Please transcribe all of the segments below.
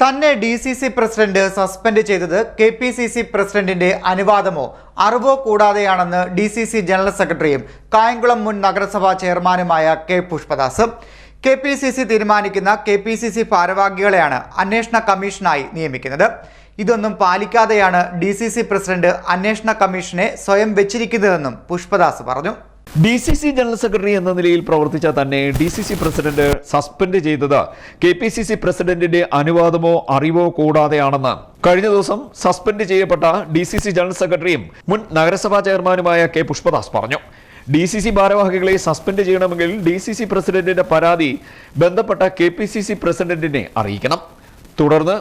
തന്നെ D C C president suspend ചെയ്തത് K P C C പ്രസിഡന്റിന്റെ അനുവാദമോ അറിവോ കൂടാതെയാണെന്ന് ഡി സി സി ജനറൽ സെക്രട്ടറിയും കായംകുളം മുൻ നഗരസഭാ ചെയർമാനുമായ K Pushpadas K P C C തീരുമാനിക്കുന്ന കെ പി സി സി ഭാരവാഹികളെയാണ് അന്വേഷണ കമ്മീഷനായി നിയമിക്കുന്നത്. ഇതൊന്നും പാലിക്കാതെയാണ് ഡി സി സി പ്രസിഡന്റ് അന്വേഷണ കമ്മീഷനെ സ്വയം വെച്ചിരിക്കുന്നതെന്നും പുഷ്പദാസ് പറഞ്ഞു. D C C general secretary എന്ന നിലയിൽ പ്രവർത്തിച്ച തന്നെ D C C president suspend ചെയ്തത്. കെ പി സി സി പ്രസിഡന്റിന്റെ അനുവാദമോ അറിവോ കൂടാതെയാണെന്ന് കഴിഞ്ഞ ദിവസം സസ്പെൻഡ് ചെയ്യപ്പെട്ട ഡി സി സി ജനറൽ സെക്രട്ടറിയും മുൻ നഗരസഭാ ചെയർമാനുമായ കെ പുഷ്പദാസ് പറഞ്ഞു. ഡി സി സി ഭാരവാഹികളെ സസ്പെൻഡ് ചെയ്യണമെങ്കിൽ ഡി സി സി പ്രസിഡന്റിന്റെ പരാതി ബന്ധപ്പെട്ട കെ പി സി സി പ്രസിഡന്റിനെ അറിയിക്കണം. തുടർന്ന്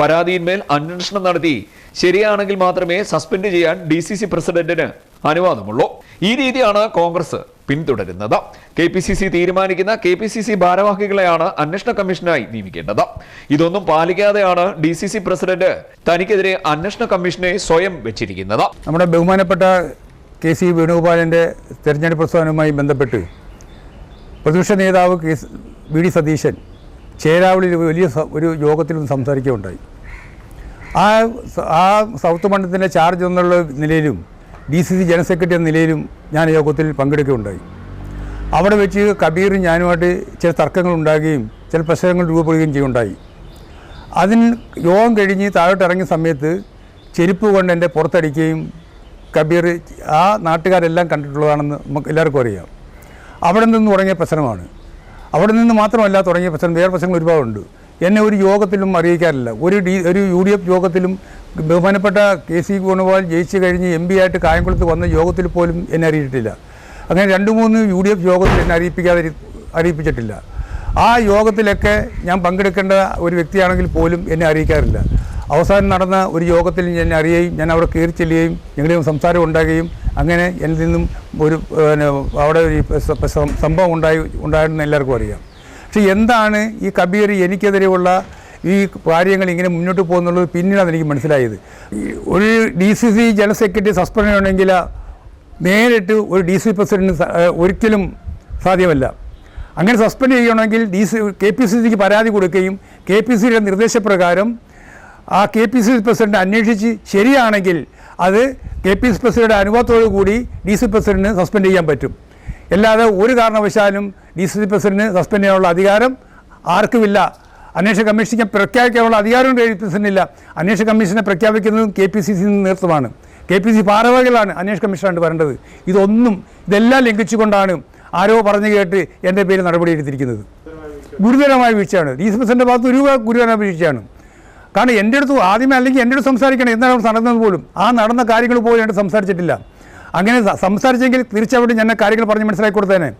പരാതിയിന്മേൽ അന്വേഷണം നടത്തി ശരിയാണെങ്കിൽ മാത്രമേ സസ്പെൻഡ് ചെയ്യാൻ ഡി സി സി പ്രസിഡന്റിന് അനുവാദമുള്ളൂ. ഈ രീതിയാണ് കോൺഗ്രസ് പിന്തുടരുന്നത്. കെ പി സി സി തീരുമാനിക്കുന്ന കെ പി സി സി ഭാരവാഹികളെയാണ് അന്വേഷണ കമ്മീഷനായി നിയമിക്കേണ്ടത്. ഇതൊന്നും പാലിക്കാതെയാണ് ഡി സി സി പ്രസിഡന്റ് തനിക്കെതിരെ അന്വേഷണ കമ്മീഷനെ സ്വയം വെച്ചിരിക്കുന്നത്. നമ്മുടെ ബഹുമാനപ്പെട്ട കെ സി വേണുഗോപാലിന്റെ തെരഞ്ഞെടുപ്പ് പ്രസ്ഥാനവുമായി ബന്ധപ്പെട്ട് പ്രതിപക്ഷ നേതാവ് കെ വി ഡി സതീശൻ ചേരാവളിയിൽ വലിയ ഒരു യോഗത്തിൽ സംസാരിക്കുകയുണ്ടായി. ആ ആ സൗത്ത് മണ്ഡലത്തിന്റെ ചാർജ് എന്നുള്ള നിലയിലും D C C general secretary എന്ന നിലയിലും ഞാൻ യോഗത്തിൽ പങ്കെടുക്കുകയുണ്ടായി. അവിടെ വെച്ച് കബീറും ഞാനുമായിട്ട് ചില തർക്കങ്ങൾ ഉണ്ടാകുകയും ചില പ്രശ്നങ്ങൾ രൂപപ്പെടുകയും ചെയ്യുണ്ടായി അതിന് യോഗം കഴിഞ്ഞ് താഴോട്ട് ഇറങ്ങിയ സമയത്ത് ചെരുപ്പ് കൊണ്ട് എന്റെ പുറത്തടിക്കുകയും കബീർ ആ നാട്ടുകാരെല്ലാം കണ്ടിട്ടുള്ളതാണെന്ന് നമുക്ക് എല്ലാവർക്കും അറിയാം. അവിടെ നിന്ന് തുടങ്ങിയ പ്രശ്നമാണ്. അവിടെ നിന്ന് മാത്രമല്ല തുടങ്ങിയ പ്രശ്നം വേറെ പ്രശ്നങ്ങൾ ഒരുപാടുണ്ട്. എന്നെ ഒരു യോഗത്തിലും അറിയിക്കാറില്ല. ഒരു ഡി ഒരു യു ഡി എഫ് യോഗത്തിലും ബഹുമാനപ്പെട്ട കെ സി വേണുഗോപാൽ ജയിച്ചു കഴിഞ്ഞ് എം പി ആയിട്ട് കായംകുളത്ത് വന്ന യോഗത്തിൽ പോലും എന്നെ അറിയിട്ടില്ല അങ്ങനെ രണ്ട് മൂന്ന് യു ഡി എഫ് യോഗത്തിൽ എന്നെ അറിയിപ്പിക്കാതെ അറിയിപ്പിച്ചിട്ടില്ല. ആ യോഗത്തിലൊക്കെ ഞാൻ പങ്കെടുക്കേണ്ട ഒരു വ്യക്തിയാണെങ്കിൽ പോലും എന്നെ അറിയിക്കാറില്ല. അവസാനം നടന്ന ഒരു യോഗത്തിൽ ഞാൻ അറിയുകയും ഞാൻ അവിടെ കയറി ചെല്ലുകയും ഞങ്ങളുടെയും സംസാരം ഉണ്ടാകുകയും അങ്ങനെ എന്നിൽ നിന്നും ഒരു അവിടെ ഒരു സംഭവം ഉണ്ടായി ഉണ്ടായിരുന്നു എല്ലാവർക്കും അറിയാം. പക്ഷേ എന്താണ് ഈ കബീർ എനിക്കെതിരെയുള്ള ഈ കാര്യങ്ങൾ ഇങ്ങനെ മുന്നോട്ട് പോകുന്നുള്ളത് പിന്നീടാണ് എനിക്ക് മനസ്സിലായത്. ഒരു D C C general secretary suspend ചെയ്യണമെങ്കിൽ നേരിട്ട് ഒരു ഡി സി പ്രസിഡന്റിന് ഒരിക്കലും സാധ്യമല്ല. അങ്ങനെ സസ്പെൻഡ് ചെയ്യണമെങ്കിൽ D C K P C സിക്ക് പരാതി കൊടുക്കുകയും കെ പി സിയുടെ നിർദ്ദേശപ്രകാരം ആ കെ പി സി പ്രസിഡന്റ് അന്വേഷിച്ച് ശരിയാണെങ്കിൽ അത് കെ പി സി പ്രസിഡന്റ് അനുഭവത്തോടു കൂടി ഡി സി പ്രസിഡന്റിന് സസ്പെൻഡ് ചെയ്യാൻ പറ്റും. അല്ലാതെ ഒരു കാരണവശാലും ഡി സി പ്രസിഡന്റിന് സസ്പെൻഡ് ചെയ്യാനുള്ള അധികാരം ആർക്കുമില്ല. അന്വേഷണ കമ്മീഷനെ പ്രഖ്യാപിക്കാനുള്ള അധികാരം കെ അന്വേഷണ കമ്മീഷനെ പ്രഖ്യാപിക്കുന്നതും കെ പി സി സി നേതൃത്വമാണ്. കെ പി സി ഭാരവാഹികളാണ് അന്വേഷണ കമ്മീഷനാണ് വരേണ്ടത്. ഇതൊന്നും ഇതെല്ലാം ലംഘിച്ചുകൊണ്ടാണ് ആരോ പറഞ്ഞു കേട്ട് എന്റെ പേര് നടപടി എടുത്തിരിക്കുന്നത് ഗുരുതരമായ വീഴ്ചയാണ്. ഡി സി പ്രസിഡന്റെ ഭാഗത്ത് ഒരു ഗുരുതരമായ വീഴ്ചയാണ്. കാരണം എന്റെ അടുത്ത് ആദ്യമേ അല്ലെങ്കിൽ എന്റെ അടുത്ത് സംസാരിക്കണം എന്താണ് നടന്നത് പോലും. ആ നടന്ന കാര്യങ്ങൾ പോലും എന്റെ സംസാരിച്ചിട്ടില്ല. അങ്ങനെ സംസാരിച്ചെങ്കിൽ തീർച്ചയായിട്ടും ഞാൻ കാര്യങ്ങൾ പറഞ്ഞ് മനസ്സിലാക്കി കൊടുത്തേനെ.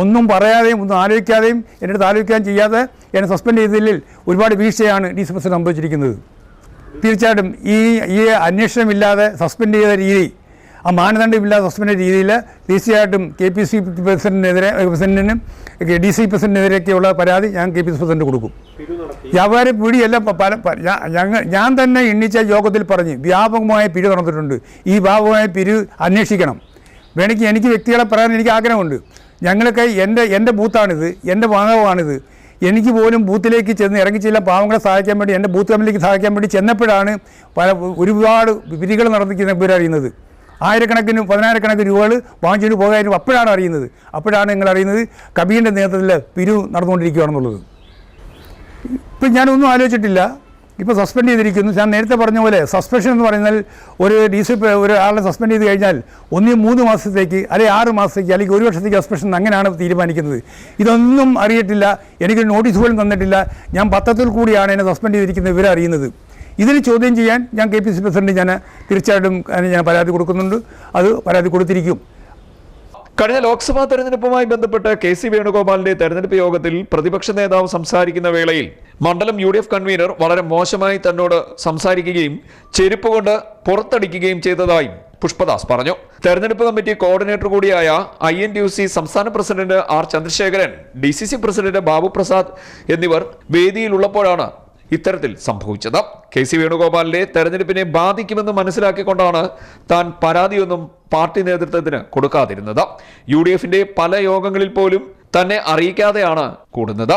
ഒന്നും പറയാതെയും ഒന്നും ആലോചിക്കാതെയും എന്റെ അടുത്ത് ആലോചിക്കാൻ ചെയ്യാതെ എന്നെ സസ്പെൻഡ് ചെയ്തതിൽ ഒരുപാട് വീഴ്ചയാണ് ഡി സി പ്രസിഡന്റ് സംഭവിച്ചിരിക്കുന്നത്. തീർച്ചയായിട്ടും ഈ ഈ അന്വേഷണമില്ലാതെ സസ്പെൻഡ് ചെയ്ത രീതി ആ മാനദണ്ഡമില്ലാതെ സസ്പെൻഡ് രീതിയിൽ തീർച്ചയായിട്ടും കെ പി സി പ്രസിഡന്റിനെതിരെ പ്രസിഡന്റിനും ഡി സി പ്രസിഡന്റിനെതിരെയൊക്കെയുള്ള പരാതി ഞാൻ കെ പി സി പ്രസിഡന്റ് കൊടുക്കും. വ്യാപാര പിടിയെല്ലാം പല ഞങ്ങൾ ഞാൻ തന്നെ എണ്ണിച്ച യോഗത്തിൽ പറഞ്ഞ് വ്യാപകമായ പിരി നടന്നിട്ടുണ്ട് ഈ വ്യാപകമായ പിരി അന്വേഷിക്കണം. വേണമെങ്കിൽ എനിക്ക് വ്യക്തികളെ പറയാൻ എനിക്ക് ആഗ്രഹമുണ്ട്. ഞങ്ങളൊക്കെ എന്റെ എന്റെ ബൂത്താണിത് എന്റെ ഭാഗമാണിത് എനിക്ക് പോലും ബൂത്തിലേക്ക് ചെന്ന് ഇറങ്ങി ഇറങ്ങിച്ചില്ല പാവങ്ങളെ സഹായിക്കാൻ വേണ്ടി എന്റെ ബൂത്ത് കമ്മിലേക്ക് സഹായിക്കാൻ വേണ്ടി ചെന്നപ്പോഴാണ് പല ഒരുപാട് വിധികൾ നടന്നിരിക്കുന്ന ഇവരറിയുന്നത് ആയിരക്കണക്കിന് പതിനായിരക്കണക്കിന് രൂപകൾ വാങ്ങിച്ചു പോകാനും അപ്പോഴാണ് അറിയുന്നത്. അപ്പോഴാണ് നിങ്ങൾ അറിയുന്നത് കബീറിന്റെ നേതൃത്വത്തിൽ പിരിവ് നടന്നുകൊണ്ടിരിക്കുകയാണെന്നുള്ളത്. ഇപ്പം ഞാനൊന്നും ആലോചിച്ചിട്ടില്ല. ഇപ്പോൾ സസ്പെൻഡ് ചെയ്തിരിക്കുന്നു. ഞാൻ നേരത്തെ പറഞ്ഞ പോലെ സസ്പെൻഷൻ എന്ന് പറഞ്ഞാൽ ഒരു ഡി സി ഒരാളെ സസ്പെൻഡ് ചെയ്ത് കഴിഞ്ഞാൽ ഒന്നീ മൂന്ന് മാസത്തേക്ക് അല്ലെങ്കിൽ ആറ് മാസത്തേക്ക് അല്ലെങ്കിൽ ഒരു വർഷത്തേക്ക് സസ്പെൻഷൻ അങ്ങനെയാണ് തീരുമാനിക്കുന്നത്. ഇതൊന്നും അറിയിട്ടില്ല എനിക്ക് നോട്ടീസ് പോലും തന്നിട്ടില്ല. ഞാൻ പത്രത്തിൽ കൂടിയാണ് എന്നെ സസ്പെൻഡ് ചെയ്തിരിക്കുന്ന വിവരം അറിയുന്നത്. ഇതിൽ ചോദ്യം ചെയ്യാൻ ഞാൻ കെ പി സി പ്രസിഡന്റ് ഞാൻ തീർച്ചയായിട്ടും ഞാൻ പരാതി കൊടുക്കുന്നുണ്ട്. അത് പരാതി കൊടുത്തിരിക്കും. കഴിഞ്ഞ ലോക്സഭാ തെരഞ്ഞെടുപ്പുമായി ബന്ധപ്പെട്ട് കെ സി വേണുഗോപാലിന്റെ തെരഞ്ഞെടുപ്പ് യോഗത്തിൽ പ്രതിപക്ഷ നേതാവ് സംസാരിക്കുന്ന വേളയിൽ മണ്ഡലം യു ഡി എഫ് കൺവീനർ വളരെ മോശമായി തന്നോട് സംസാരിക്കുകയും ചെരുപ്പ് കൊണ്ട് പുറത്തടിക്കുകയും ചെയ്തതായും പുഷ്പദാസ് പറഞ്ഞു. തെരഞ്ഞെടുപ്പ് കമ്മിറ്റി കോർഡിനേറ്റർ കൂടിയായ ഐ എൻ യു സി സംസ്ഥാന president R Chandrasekharan D C C president Babu Prasad എന്നിവർ വേദിയിലുള്ളപ്പോഴാണ് ഇത്തരത്തിൽ സംഭവിച്ചത്. കെ സി വേണുഗോപാലിന്റെ തെരഞ്ഞെടുപ്പിനെ ബാധിക്കുമെന്ന് മനസ്സിലാക്കിക്കൊണ്ടാണ് താൻ പരാതിയൊന്നും പാർട്ടി നേതൃത്വത്തിന് കൊടുക്കാതിരുന്നത്. യു ഡി എഫിന്റെ പല യോഗങ്ങളിൽ പോലും തന്നെ അറിയിക്കാതെയാണ് കൂടുന്നത്.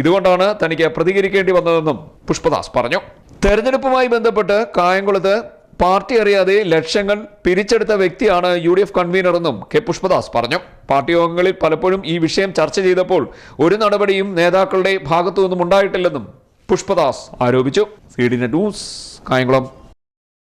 ഇതുകൊണ്ടാണ് തനിക്ക് പ്രതികരിക്കേണ്ടി വന്നതെന്നും പുഷ്പദാസ് പറഞ്ഞു. തെരഞ്ഞെടുപ്പുമായി ബന്ധപ്പെട്ട് കായംകുളത്ത് പാർട്ടി അറിയാതെ ലക്ഷങ്ങൾ പിരിച്ചെടുത്ത വ്യക്തിയാണ് യു ഡി എഫ് കൺവീനറെന്നും കെ പുഷ്പദാസ് പറഞ്ഞു. പാർട്ടി യോഗങ്ങളിൽ പലപ്പോഴും ഈ വിഷയം ചർച്ച ചെയ്തപ്പോൾ ഒരു നടപടിയും നേതാക്കളുടെ ഭാഗത്തു നിന്നും ഉണ്ടായിട്ടില്ലെന്നും പുഷ്പദാസ് ആരോപിച്ചു. C D news Kayamkulam.